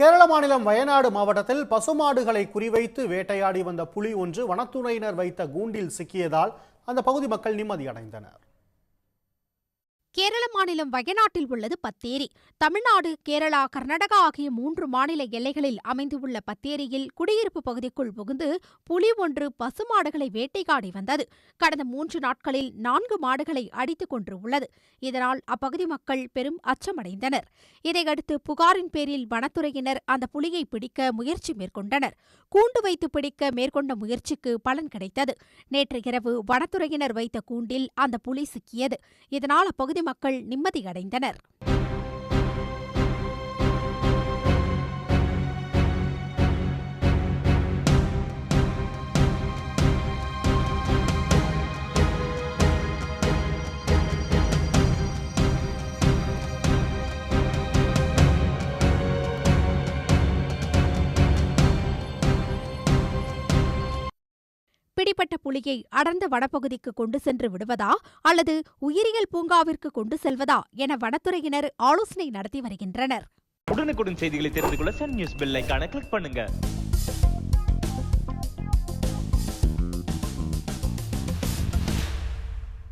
கேரள மாநிலம் வயநாடு மாவட்டத்தில் பசுமாடுகளை குறிவைத்து வேட்டையாடி வந்த புலி ஒன்று வனத்துறையினர் வைத்த கூண்டில் சிக்கியதால் அந்த பகுதி மக்கள் நிம்மதியடைந்தனர். கேரள மாநிலம் வயநாட்டில் உள்ளது பத்தேரி. தமிழ்நாடு கேரளா கர்நாடகா ஆகிய மூன்று மாநில எல்லைகளில் அமைந்துள்ள பத்தேரியில் குடியிருப்பு பகுதிக்குள் புகுந்து புலி ஒன்று பசுமாடுகளை வேட்டையாடி வந்தது. கடந்த மூன்று நாட்களில் நான்கு மாடுகளை அடித்துக் கொன்று உள்ளது இதனால் அப்பகுதி மக்கள் பெரும் அச்சமடைந்தனர். இதையடுத்து புகாரின் பேரில் வனத்துறையினர் அந்த புலியை பிடிக்க முயற்சி மேற்கொண்டனர். கூண்டு வைத்து பிடிக்க மேற்கொண்ட முயற்சிக்கு பலன் கிடைத்தது. நேற்று இரவு வனத்துறையினர் வைத்த கூண்டில் அந்த புலி சிக்கியது. இதனால் அப்பகுதி மக்கள் நிம்மதியடைந்தனர் பிடிபட்ட புலியை அடர்ந்த வனப்பகுதிக்கு கொண்டு சென்று விடுவதா அல்லது உயிரியல் பூங்காவிற்கு கொண்டு செல்வதா என வனத்துறையினர் ஆலோசனை நடத்தி வருகின்றனர். உடனுக்குடன் செய்திகளை தெரிந்து கொள்ள சன் நியூஸ் பெல் கிளிக் பண்ணுங்க.